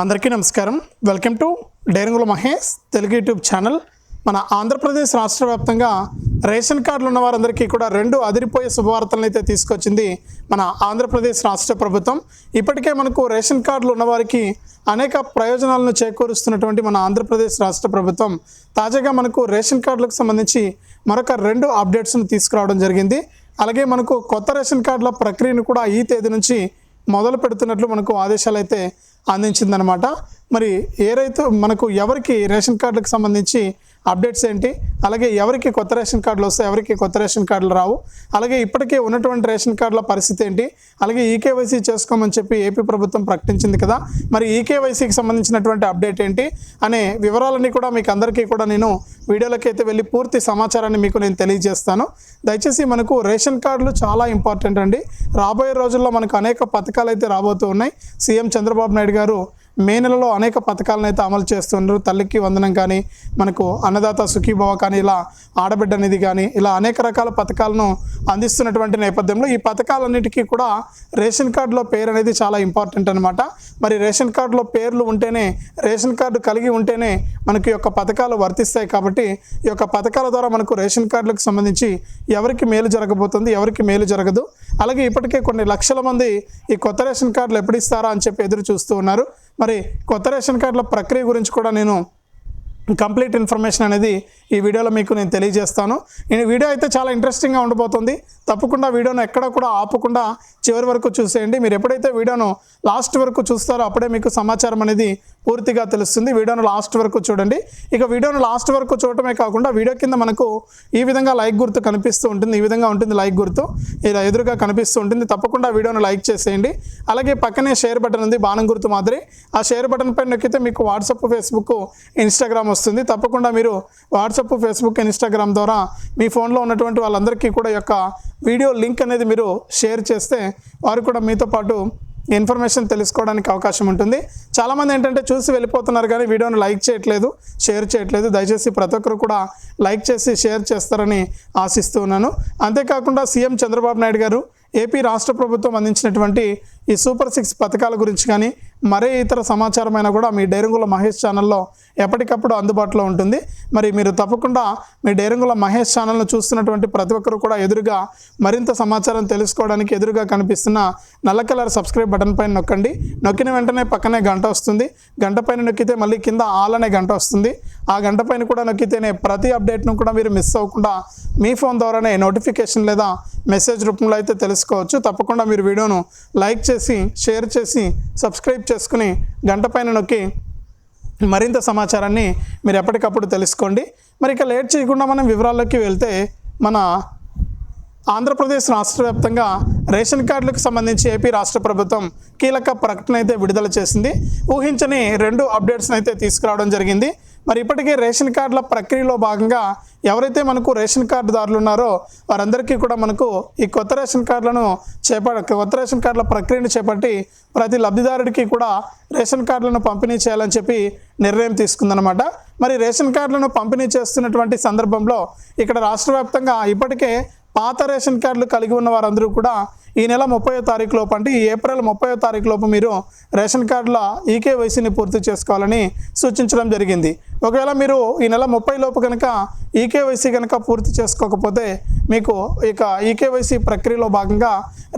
అందరికీ నమస్కారం. Welcome to డైరంగుల మహేష్ తెలుగు యూట్యూబ్ ఛానల్. మన ఆంధ్రప్రదేశ్ రాష్ట్ర వ్యాప్తంగా రేషన్ కార్డులు ఉన్న వారందరికీ కూడా రెండు అదిరిపోయే శుభవార్తలను అయితే తీసుకొచ్చింది మన ఆంధ్రప్రదేశ్ రాష్ట్ర ప్రభుత్వం. ఇప్పటికే మనకు రేషన్ కార్డులు ఉన్నవారికి అనేక ప్రయోజనాలను చేకూరుస్తున్నటువంటి మన ఆంధ్రప్రదేశ్ రాష్ట్ర ప్రభుత్వం. తాజాగా మనకు రేషన్ కార్డులకు సంబంధించి మరొక రెండు అప్డేట్స్ను తీసుకురావడం జరిగింది. అలాగే మనకు కొత్త రేషన్ కార్డుల ప్రక్రియను కూడా ఈ తేదీ నుంచి మొదలు పెడుతున్నట్లు మనకు ఆదేశాలు అయితే అందించిందనమాట మరి ఏ రైతు మనకు ఎవరికి రేషన్ కార్డులకు సంబంధించి అప్డేట్స్ ఏంటి? అలాగే ఎవరికి కొత్త రేషన్ కార్డులు వస్తాయి ఎవరికి కొత్త రేషన్ కార్డులు రావు అలాగే ఇప్పటికే ఉన్నటువంటి రేషన్ కార్డుల పరిస్థితి ఏంటి? అలాగే ఈకేవైసీ చేసుకోమని చెప్పి ఏపీ ప్రభుత్వం ప్రకటించింది కదా మరి ఈకేవైసీకి సంబంధించినటువంటి అప్డేట్ ఏంటి? అనే వివరాలన్నీ కూడా మీకు అందరికీ కూడా నేను వీడియోలోకి అయితే వెళ్ళి పూర్తి సమాచారాన్ని మీకు నేను తెలియజేస్తాను. దయచేసి మనకు రేషన్ కార్డులు చాలా ఇంపార్టెంట్ అండి. రాబోయే రోజుల్లో మనకు అనేక పథకాలు అయితే రాబోతూ ఉన్నాయి. సీఎం చంద్రబాబు నాయుడు గారు మే నెలలో అనేక పథకాలను అయితే అమలు చేస్తున్నారు తల్లికి వందనం కానీ మనకు అన్నదాత సుఖీభవ కానీ ఇలా ఆడబిడ్డ నిధి కానీ ఇలా అనేక రకాల పథకాలను అందిస్తున్నటువంటి నేపథ్యంలో ఈ పథకాలన్నిటికీ కూడా రేషన్ కార్డులో పేరు అనేది చాలా ఇంపార్టెంట్ అనమాట మరి రేషన్ కార్డులో పేర్లు ఉంటేనే రేషన్ కార్డు కలిగి ఉంటేనే మనకి యొక్క పథకాలు వర్తిస్తాయి కాబట్టి ఈ యొక్క పథకాల ద్వారా మనకు రేషన్ కార్డులకు సంబంధించి ఎవరికి మేలు జరగబోతుంది ఎవరికి మేలు జరగదు. అలాగే ఇప్పటికే కొన్ని లక్షల మంది ఈ కొత్త రేషన్ కార్డులు ఎప్పుడు ఇస్తారా అని చెప్పి ఎదురు చూస్తూ ఉన్నారు. మరి కొత్త రేషన్ కార్డుల ప్రక్రియ గురించి కూడా నేను కంప్లీట్ ఇన్ఫర్మేషన్ అనేది ఈ వీడియోలో మీకు నేను తెలియజేస్తాను. నేను వీడియో అయితే చాలా ఇంట్రెస్టింగ్గా ఉండబోతుంది. తప్పకుండా వీడియోను ఎక్కడ కూడా ఆపకుండా చివరి వరకు చూసేయండి. మీరు ఎప్పుడైతే వీడియోను లాస్ట్ వరకు చూస్తారో అప్పుడే మీకు సమాచారం అనేది పూర్తిగా తెలుస్తుంది. వీడియోను లాస్ట్ వరకు చూడండి. ఇక వీడియోను లాస్ట్ వరకు చూడటమే కాకుండా వీడియో కింద మనకు ఈ విధంగా లైక్ గుర్తు కనిపిస్తూ ఉంటుంది. ఈ విధంగా ఉంటుంది లైక్ గుర్తు. ఇలా ఎదురుగా కనిపిస్తూ ఉంటుంది. తప్పకుండా వీడియోను లైక్ చేసేయండి. అలాగే పక్కనే షేర్ బటన్ ఉంది. బాణం గుర్తు మాదిరి. ఆ షేర్ బటన్ పైన నొక్కితే మీకు వాట్సాప్ ఫేస్బుక్ ఇన్స్టాగ్రామ్ వస్తుంది. తప్పకుండా మీరు వాట్సాప్ ఫేస్బుక్ ఇన్స్టాగ్రామ్ ద్వారా మీ ఫోన్లో ఉన్నటువంటి వాళ్ళందరికీ కూడా యొక్క వీడియో లింక్ అనేది మీరు షేర్ చేస్తే వారు కూడా మీతో పాటు ఇన్ఫర్మేషన్ తెలుసుకోవడానికి అవకాశం ఉంటుంది. చాలామంది ఏంటంటే చూసి వెళ్ళిపోతున్నారు కానీ వీడియోని లైక్ చేయట్లేదు షేర్ చేయట్లేదు. దయచేసి ప్రతి ఒక్కరు కూడా లైక్ చేసి షేర్ చేస్తారని ఆశిస్తూ ఉన్నాను. అంతేకాకుండా సీఎం చంద్రబాబు నాయుడు గారు ఏపీ రాష్ట్ర ప్రభుత్వం అందించినటువంటి ఈ సూపర్ సిక్స్ పథకాల గురించి కానీ మరే ఇతర సమాచారమైనా కూడా మీ డైరంగుల మహేష్ ఛానల్లో ఎప్పటికప్పుడు అందుబాటులో ఉంటుంది. మరి మీరు తప్పకుండా మీ డైరంగుల మహేష్ ఛానల్ను చూస్తున్నటువంటి ప్రతి ఒక్కరు కూడా ఎదురుగా మరింత సమాచారం తెలుసుకోవడానికి ఎదురుగా కనిపిస్తున్న నల్ల కలర్ సబ్స్క్రైబ్ బటన్ పైన నొక్కండి. నొక్కిన వెంటనే పక్కనే గంట వస్తుంది. గంట పైన నొక్కితే మళ్ళీ కింద ఆల్ అనే గంట వస్తుంది. ఆ గంట పైన కూడా నొక్కితేనే ప్రతి అప్డేట్ను కూడా మీరు మిస్ అవ్వకుండా మీ ఫోన్ ద్వారానే నోటిఫికేషన్ లేదా మెసేజ్ రూపంలో అయితే తెలుసుకోవచ్చు. తప్పకుండా మీరు వీడియోను లైక్ చేసి షేర్ చేసి సబ్స్క్రైబ్ చేసుకుని గంట పైన నొక్కి మరింత సమాచారాన్ని మీరు ఎప్పటికప్పుడు తెలుసుకోండి. మరి ఇక లేట్ చేయకుండా మనం వివరాల్లోకి వెళ్తే మన ఆంధ్రప్రదేశ్ రాష్ట్ర వ్యాప్తంగా రేషన్ కార్డులకు సంబంధించి ఏపీ రాష్ట్ర ప్రభుత్వం కీలక ప్రకటన అయితే విడుదల చేసింది. ఊహించని రెండు అప్డేట్స్ని అయితే తీసుకురావడం జరిగింది. మరి ఇప్పటికే రేషన్ కార్డుల ప్రక్రియలో భాగంగా ఎవరైతే మనకు రేషన్ కార్డుదారులు ఉన్నారో వారందరికీ కూడా మనకు ఈ కొత్త రేషన్ కార్డులను చేప కొత్త రేషన్ కార్డుల ప్రక్రియను చేపట్టి ప్రతి లబ్ధిదారుడికి కూడా రేషన్ కార్డులను పంపిణీ చేయాలని చెప్పి నిర్ణయం తీసుకుందనమాట మరి రేషన్ కార్డులను పంపిణీ చేస్తున్నటువంటి సందర్భంలో ఇక్కడ రాష్ట్ర వ్యాప్తంగా ఇప్పటికే పాత రేషన్ కార్డులు కలిగి ఉన్న వారందరూ కూడా ఈ నెల ముప్పై తారీఖు లోపు అంటే ఈ ఏప్రిల్ ముప్పై తారీఖు లోపు మీరు రేషన్ కార్డుల ఈకేవైసీని పూర్తి చేసుకోవాలని సూచించడం జరిగింది. ఒకవేళ మీరు ఈ నెల ముప్పై లోపు కనుక ఈకేవైసీ కనుక పూర్తి చేసుకోకపోతే మీకు ఇక ఈకేవైసీ ప్రక్రియలో భాగంగా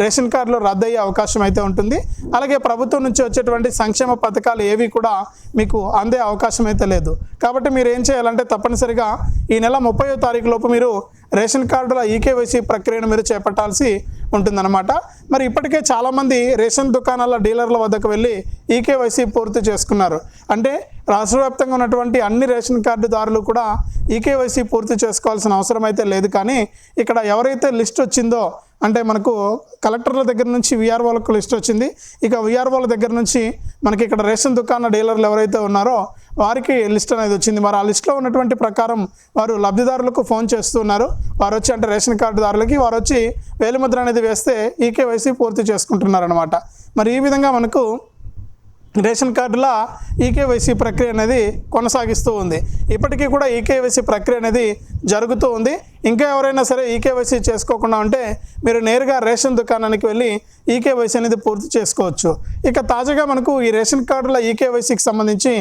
రేషన్ కార్డులు రద్దయ్యే అవకాశం అయితే ఉంటుంది. అలాగే ప్రభుత్వం నుంచి వచ్చేటువంటి సంక్షేమ పథకాలు ఏవి కూడా మీకు అందే అవకాశం అయితే లేదు. కాబట్టి మీరు ఏం చేయాలంటే తప్పనిసరిగా ఈ నెల ముప్పై తారీఖు లోపు మీరు రేషన్ కార్డుల ఈకేవైసీ ప్రక్రియను మీరు చేపట్టాల్సి ఉంటుందన్నమాట. మరి ఇప్పటికే చాలామంది రేషన్ దుకాణాల డీలర్ల వద్దకు వెళ్ళి ఈకేవైసీ పూర్తి చేసుకున్నారు. అంటే రాష్ట్ర వ్యాప్తంగా ఉన్నటువంటి అన్ని రేషన్ కార్డుదారులు కూడా ఈకేవైసీ పూర్తి చేసుకోవాల్సిన అవసరం అయితే లేదు. కానీ ఇక్కడ ఎవరైతే లిస్ట్ వచ్చిందో అంటే మనకు కలెక్టర్ల దగ్గర నుంచి విఆర్ఓలకు లిస్ట్ వచ్చింది. ఇక విఆర్ఓల దగ్గర నుంచి మనకి ఇక్కడ రేషన్ దుకాణ డీలర్లు ఎవరైతే ఉన్నారో వారికి లిస్ట్ అనేది వచ్చింది. మరి ఆ లిస్ట్లో ఉన్నటువంటి ప్రకారం వారు లబ్ధిదారులకు ఫోన్ చేస్తున్నారు వారు వచ్చి అంటే రేషన్ కార్డుదారులకి వారు వచ్చి వేలిముద్ర అనేది వేస్తే ఈకేవైసీ పూర్తి చేసుకుంటున్నారు అనమాట మరి ఈ విధంగా మనకు రేషన్ కార్డుల ఈకేవైసీ ప్రక్రియ అనేది కొనసాగిస్తూ ఉంది. ఇప్పటికీ కూడా ఈకేవైసీ ప్రక్రియ అనేది జరుగుతూ ఉంది. ఇంకా ఎవరైనా సరే ఈకేవైసీ చేసుకోకుండా ఉంటే మీరు నేరుగా రేషన్ దుకాణానికి వెళ్ళి ఈకేవైసీ అనేది పూర్తి చేసుకోవచ్చు. ఇక తాజాగా మనకు ఈ రేషన్ కార్డుల ఈకేవైసీకి సంబంధించి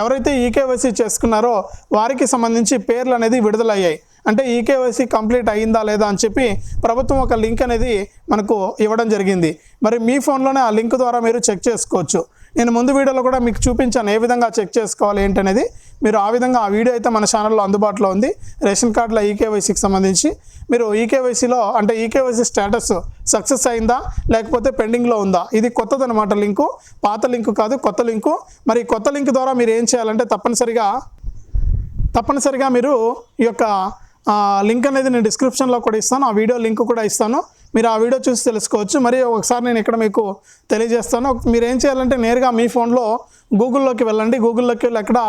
ఎవరైతే ఈకేవైసీ చేసుకున్నారో వారికి సంబంధించి పేర్లు అనేది విడుదలయ్యాయి. అంటే ఈకేవైసీ కంప్లీట్ అయ్యిందా లేదా అని చెప్పి ప్రభుత్వం ఒక లింక్ అనేది మనకు ఇవ్వడం జరిగింది. మరి మీ ఫోన్లోనే ఆ లింక్ ద్వారా మీరు చెక్ చేసుకోవచ్చు. నేను ముందు వీడియోలో కూడా మీకు చూపించాను ఏ విధంగా చెక్ చేసుకోవాలి ఏంటనేది. మీరు ఆ విధంగా ఆ వీడియో అయితే మన ఛానల్లో అందుబాటులో ఉంది. రేషన్ కార్డులో ఈకేవైసీకి సంబంధించి మీరు ఈకేవైసీలో అంటే ఈకేవైసీ స్టేటస్ సక్సెస్ అయిందా లేకపోతే పెండింగ్లో ఉందా? ఇది కొత్తదనమాట లింకు. పాత లింకు కాదు కొత్త లింకు. మరి కొత్త లింక్ ద్వారా మీరు ఏం చేయాలంటే తప్పనిసరిగా తప్పనిసరిగా మీరు ఈ యొక్క లింక్ అనేది నేను డిస్క్రిప్షన్లో కూడా ఇస్తాను. ఆ వీడియో లింక్ కూడా ఇస్తాను. మీరు ఆ వీడియో చూసి తెలుసుకోవచ్చు. మరి ఒకసారి నేను ఇక్కడ మీకు తెలియజేస్తాను. మీరు ఏం చేయాలంటే నేరుగా మీ ఫోన్లో గూగుల్లోకి వెళ్ళండి. గూగుల్లోకి వెళ్ళి అక్కడ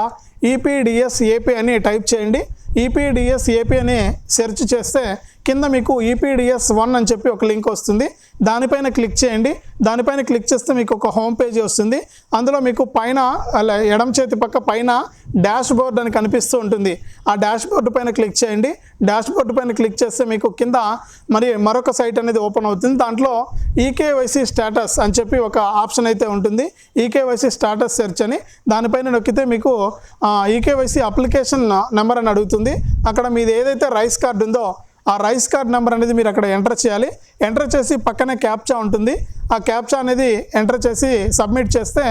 ఈపీడిఎస్ ఏపీ అని టైప్ చేయండి. ఈపీడిఎస్ ఏపీ అని సెర్చ్ చేస్తే కింద మీకు ఈపీడిఎస్ వన్ అని చెప్పి ఒక లింక్ వస్తుంది. దానిపైన క్లిక్ చేయండి. దానిపైన క్లిక్ చేస్తే మీకు ఒక హోమ్ పేజీ వస్తుంది. అందులో మీకు పైన అలా ఎడం చేతి పక్క పైన డాష్ బోర్డ్ అని కనిపిస్తూ ఉంటుంది. ఆ డాష్ బోర్డు పైన క్లిక్ చేయండి. డాష్ బోర్డు పైన క్లిక్ చేస్తే మీకు కింద మరి మరొక సైట్ అనేది ఓపెన్ అవుతుంది. దాంట్లో ఈకేవైసీ స్టేటస్ అని చెప్పి ఒక ఆప్షన్ అయితే ఉంటుంది. ఈకేవైసీ స్టేటస్ సెర్చ్ అని. దానిపైన నొక్కితే మీకు ఈకేవైసీ అప్లికేషన్ నెంబర్ అని అడుగుతుంది. అక్కడ మీది ఏదైతే రైస్ కార్డు ఉందో ఆ రైస్ కార్డ్ నెంబర్ అనేది మీరు అక్కడ ఎంటర్ చేయాలి. ఎంటర్ చేసి పక్కనే క్యాప్చా ఉంటుంది. ఆ క్యాప్చా అనేది ఎంటర్ చేసి సబ్మిట్ చేస్తే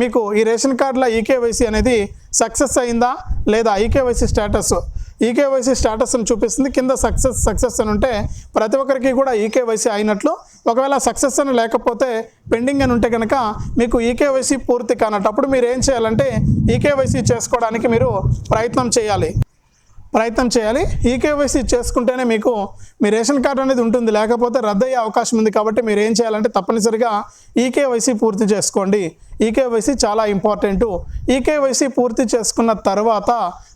మీకు ఈ రేషన్ కార్డులో ఈకేవైసీ అనేది సక్సెస్ అయిందా లేదా ఈకేవైసీ స్టేటస్? ఈకేవైసీ స్టేటస్ చూపిస్తుంది. కింద సక్సెస్ సక్సెస్ అని ఉంటే ప్రతి ఒక్కరికి కూడా ఈకేవైసీ అయినట్లు. ఒకవేళ సక్సెస్ అని లేకపోతే పెండింగ్ అని ఉంటే కనుక మీకు ఈకేవైసీ పూర్తి కానట్టు. అప్పుడు మీరు ఏం చేయాలంటే ఈకేవైసీ చేసుకోవడానికి మీరు ప్రయత్నం చేయాలి. ప్రయత్నం చేయాలి. ఈకేవైసీ చేసుకుంటేనే మీకు మీ రేషన్ కార్డు అనేది ఉంటుంది. లేకపోతే రద్దయ్యే అవకాశం ఉంది కాబట్టి మీరు ఏం చేయాలంటే తప్పనిసరిగా ఈకేవైసీ పూర్తి చేసుకోండి. ఈకేవైసీ చాలా ఇంపార్టెంట్. ఈకేవైసీ పూర్తి చేసుకున్న తర్వాత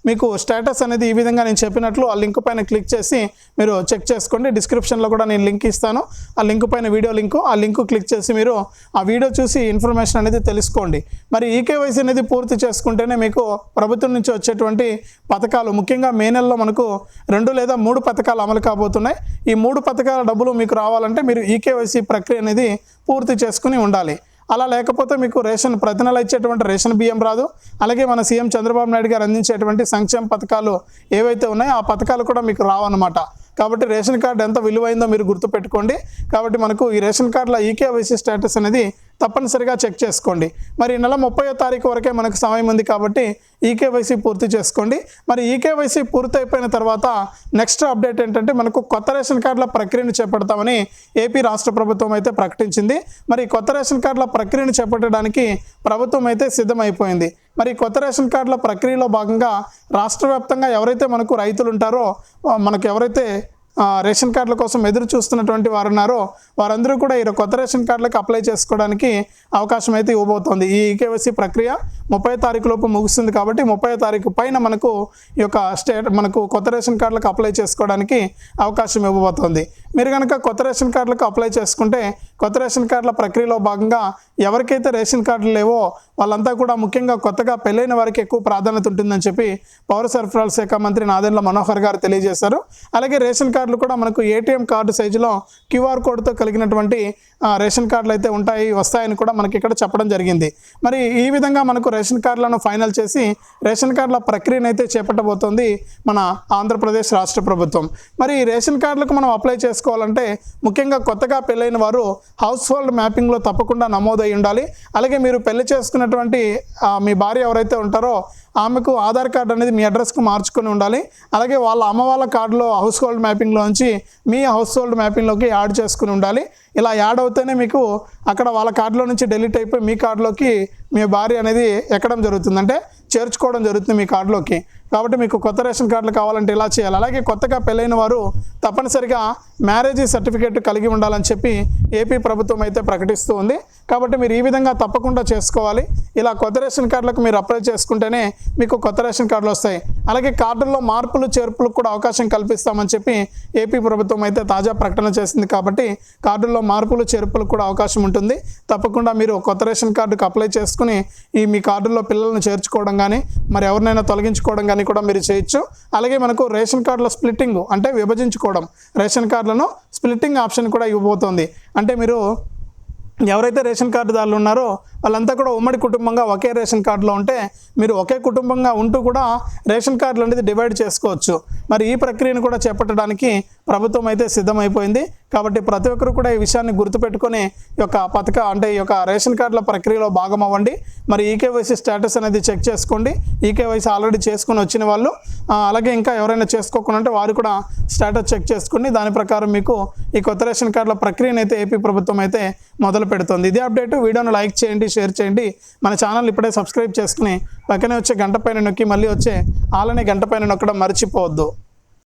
మీకు స్టేటస్ అనేది ఈ విధంగా నేను చెప్పినట్లు ఆ లింక్ పైన క్లిక్ చేసి మీరు చెక్ చేసుకోండి. డిస్క్రిప్షన్లో కూడా నేను లింక్ ఇస్తాను. ఆ లింక్ పైన వీడియో లింకు ఆ లింక్ క్లిక్ చేసి మీరు ఆ వీడియో చూసి ఇన్ఫర్మేషన్ అనేది తెలుసుకోండి. మరి ఈకేవైసీ అనేది పూర్తి చేసుకుంటేనే మీకు ప్రభుత్వం నుంచి వచ్చేటువంటి పథకాలు ముఖ్యంగా మే నెలలో మనకు రెండు లేదా మూడు పథకాలు అమలు కాబోతున్నాయి. ఈ మూడు పథకాల డబ్బులు మీకు రావాలంటే మీరు ఈకేవైసీ ప్రక్రియ అనేది పూర్తి చేసుకుని ఉండాలి. అలా లేకపోతే మీకు రేషన్ ప్రతి నెల ఇచ్చేటువంటి రేషన్ బియ్యం రాదు. అలాగే మన సీఎం చంద్రబాబు నాయుడు గారు అందించేటువంటి సంక్షేమ పథకాలు ఏవైతే ఉన్నాయో ఆ పథకాలు కూడా మీకు రావన్నమాట. కాబట్టి రేషన్ కార్డు ఎంత విలువైందో మీరు గుర్తుపెట్టుకోండి. కాబట్టి మనకు ఈ రేషన్ కార్డుల ఈకేవైసీ స్టేటస్ అనేది తప్పనిసరిగా చెక్ చేసుకోండి. మరి నెల ముప్పయో తారీఖు వరకే మనకు సమయం ఉంది కాబట్టి ఈకేవైసీ పూర్తి చేసుకోండి. మరి ఈకేవైసీ పూర్తి అయిపోయిన తర్వాత నెక్స్ట్ అప్డేట్ ఏంటంటే మనకు కొత్త రేషన్ కార్డుల ప్రక్రియను చేపడతామని ఏపీ రాష్ట్ర ప్రభుత్వం అయితే ప్రకటించింది. మరి కొత్త రేషన్ కార్డుల ప్రక్రియను చేపట్టడానికి ప్రభుత్వం అయితే సిద్ధమైపోయింది. మరి కొత్త రేషన్ కార్డుల ప్రక్రియలో భాగంగా రాష్ట్ర వ్యాప్తంగా ఎవరైతే మనకు రైతులు ఉంటారో మనకు ఎవరైతే రేషన్ కార్డుల కోసం ఎదురు చూస్తున్నటువంటి వారు ఉన్నారో. వారందరూ కూడా ఈ కొత్త రేషన్ కార్డులకు అప్లై చేసుకోవడానికి అవకాశం అయితే ఇవ్వబోతోంది. ఈ ఈకేవైసీ ప్రక్రియ ముప్పై తారీఖు లోపు ముగుస్తుంది కాబట్టి ముప్పై తారీఖు పైన మనకు ఈ యొక్క స్టేట్ మనకు కొత్త రేషన్ కార్డులకు అప్లై చేసుకోవడానికి అవకాశం ఇవ్వబోతోంది. మీరు కనుక కొత్త రేషన్ కార్డులకు అప్లై చేసుకుంటే కొత్త రేషన్ కార్డుల ప్రక్రియలో భాగంగా ఎవరికైతే రేషన్ కార్డులు లేవో వాళ్ళంతా కూడా ముఖ్యంగా కొత్తగా పెళ్ళైన వారికి ఎక్కువ ప్రాధాన్యత ఉంటుందని చెప్పి పౌర సరఫరాల శాఖ మంత్రి నాదెండ్ల మనోహర్ గారు తెలియజేశారు. అలాగే రేషన్ కార్డు కార్డులు కూడా మనకు ఏటీఎం కార్డు సైజులో క్యూఆర్ కోడ్తో కలిగినటువంటి రేషన్ కార్డులు అయితే ఉంటాయి వస్తాయని కూడా మనకి ఇక్కడ చెప్పడం జరిగింది. మరి ఈ విధంగా మనకు రేషన్ కార్డులను ఫైనల్ చేసి రేషన్ కార్డుల ప్రక్రియను అయితే చేపట్టబోతోంది మన ఆంధ్రప్రదేశ్ రాష్ట్ర ప్రభుత్వం. మరి రేషన్ కార్డులకు మనం అప్లై చేసుకోవాలంటే ముఖ్యంగా కొత్తగా పెళ్ళైన వారు హౌస్ హోల్డ్ మ్యాపింగ్లో తప్పకుండా నమోదై ఉండాలి. అలాగే మీరు పెళ్ళి చేసుకున్నటువంటి మీ భార్య ఎవరైతే ఉంటారో ఆమెకు ఆధార్ కార్డు అనేది మీ అడ్రస్కు మార్చుకొని ఉండాలి. అలాగే వాళ్ళ అమ్మ వాళ్ళ కార్డులో హౌస్ హోల్డ్ మ్యాపింగ్లోంచి మీ హౌస్ హోల్డ్ మ్యాపింగ్లోకి యాడ్ చేసుకుని ఉండాలి. ఇలా యాడ్ అవుతేనే మీకు అక్కడ వాళ్ళ కార్డులో నుంచి డెలీట్ అయిపోయి మీ కార్డులోకి మీ భార్య అనేది ఎక్కడం జరుగుతుందంటే చేర్చుకోవడం జరుగుతుంది మీ కార్డులోకి. కాబట్టి మీకు కొత్త రేషన్ కార్డులు కావాలంటే ఇలా చేయాలి? అలాగే కొత్తగా పెళ్ళైన వారు తప్పనిసరిగా మ్యారేజ్ సర్టిఫికేట్ కలిగి ఉండాలని చెప్పి ఏపీ ప్రభుత్వం అయితే ప్రకటిస్తూ ఉంది. కాబట్టి మీరు ఈ విధంగా తప్పకుండా చేసుకోవాలి. ఇలా కొత్త రేషన్ కార్డులకు మీరు అప్లై చేసుకుంటేనే మీకు కొత్త రేషన్ కార్డులు వస్తాయి. అలాగే కార్డుల్లో మార్పులు చేర్పులకు కూడా అవకాశం కల్పిస్తామని చెప్పి ఏపీ ప్రభుత్వం అయితే తాజా ప్రకటన చేసింది. కాబట్టి కార్డుల్లో మార్పులు చేర్పులకు కూడా అవకాశం ఉంటుంది. తప్పకుండా మీరు కొత్త రేషన్ కార్డుకు అప్లై చేసుకుని ఈ మీ కార్డుల్లో పిల్లలను చేర్చుకోవడం కానీ మరి ఎవరినైనా తొలగించుకోవడం కానీ కూడా మీరు చేయొచ్చు. అలాగే మనకు రేషన్ కార్డులో స్ప్లిట్టింగ్ అంటే విభజించుకోవడం. రేషన్ కార్డులను స్ప్లిట్టింగ్ ఆప్షన్ కూడా ఇవ్వబోతోంది. అంటే మీరు ఎవరైతే రేషన్ కార్డుదారులు ఉన్నారో వాళ్ళంతా కూడా ఉమ్మడి కుటుంబంగా ఒకే రేషన్ కార్డులో ఉంటే మీరు ఒకే కుటుంబంగా ఉంటూ కూడా రేషన్ కార్డులు అనేది డివైడ్ చేసుకోవచ్చు. మరి ఈ ప్రక్రియను కూడా చేపట్టడానికి ప్రభుత్వం అయితే సిద్ధమైపోయింది. కాబట్టి ప్రతి ఒక్కరు కూడా ఈ విషయాన్ని గుర్తుపెట్టుకొని ఈ యొక్క పథక అంటే ఈ యొక్క రేషన్ కార్డుల ప్రక్రియలో భాగం అవ్వండి. మరి ఈకేవైసీ స్టేటస్ అనేది చెక్ చేసుకోండి. ఈకేవైసీ ఆల్రెడీ చేసుకుని వచ్చిన వాళ్ళు అలాగే ఇంకా ఎవరైనా చేసుకోకుండా ఉంటే వారు కూడా స్టేటస్ చెక్ చేసుకోండి. దాని ప్రకారం మీకు ఈ కొత్త రేషన్ కార్డుల ప్రక్రియను అయితే ఏపీ ప్రభుత్వం అయితే మొదలు పెడుతుంది. ఇదే అప్డేట్. వీడియోను లైక్ చేయండి షేర్ చేయండి. మన ఛానల్ ఇప్పుడే సబ్స్క్రైబ్ చేసుకుని పక్కనే వచ్చే గంట పైన నొక్కి మళ్ళీ వచ్చే ఆలనే గంట పైన నొక్కడం మర్చిపోవద్దు.